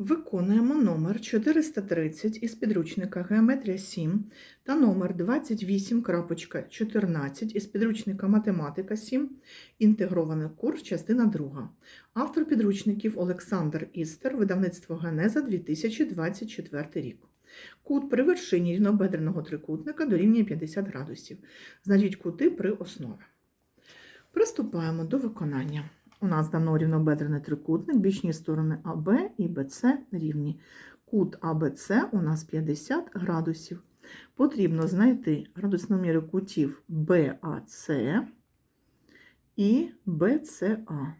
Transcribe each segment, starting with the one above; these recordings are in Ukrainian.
Виконуємо номер 430 із підручника Геометрія 7 та номер 28.14 із підручника Математика 7, інтегрований курс, частина 2. Автор підручників Олександр Істер, видавництво Генеза 2024 рік. Кут при вершині рівнобедреного трикутника дорівнює 50 градусів. Знайдіть кути при основі. Приступаємо до виконання. У нас дано рівнобедрений трикутник, бічні сторони АБ і БЦ рівні. Кут АБЦ у нас 50 градусів. Потрібно знайти градусноміри кутів БАЦ і БЦА.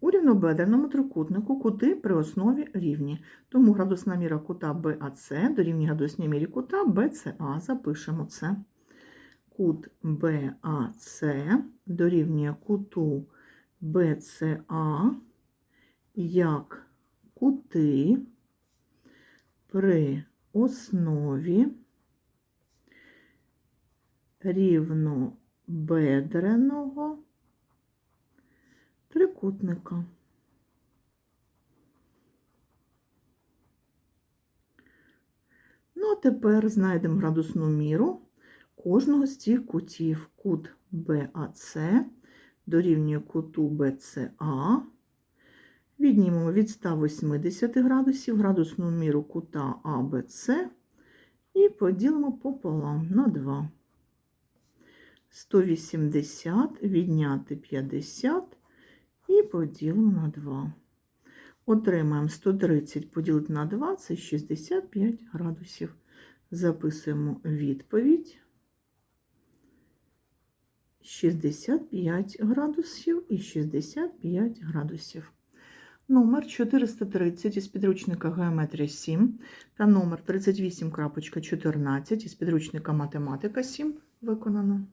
У рівнобедреному трикутнику кути при основі рівні. Тому градусна міра кута БАЦ дорівнює градусній мірі кута БЦА. Запишемо це. Кут БАЦ дорівнює куту БЦА як кути при основі рівнобедреного трикутника. Ну, а тепер знайдемо градусну міру кожного з цих кутів. Кут БАЦ дорівнює куту БЦА. Віднімемо від 180 градусів градусну міру кута АБЦ і поділимо пополам на 2. 180 відняти 50 і поділимо на 2. Отримаємо 130 поділити на 2 це 65 градусів. Записуємо відповідь. 65 градусів і 65 градусів. Номер 430 із підручника Геометрія 7 та номер 38.14 із підручника Математика 7 виконано.